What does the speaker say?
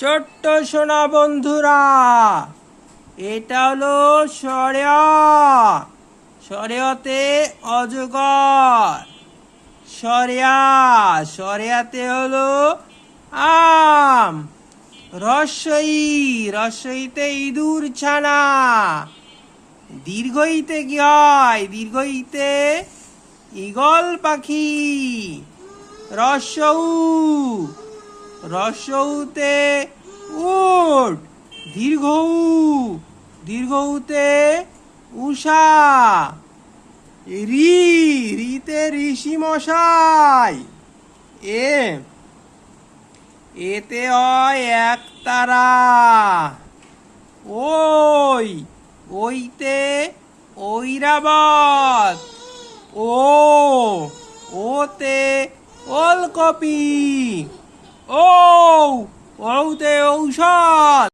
ছোট্ট সোনা বন্ধুরা, এটা হলো সরেয়। সরেয়তে অজগর। সরেয়া, সরেয়াতে হলো আম। রসই, রসইতে ইঁদুর ছানা। দীর্ঘইতে কি হয়? দীর্ঘইতে ইগল পাখি। রসৌ রসৌতে উট। দীর্ঘ উ, দীর্ঘউতে উষা। রি রিতে ঋষি মশাই। এ এতে হয় এক তারা। ওই ওইতে ঐরাবত। ও ওতে ওলকপি। ওতে ঔষধ।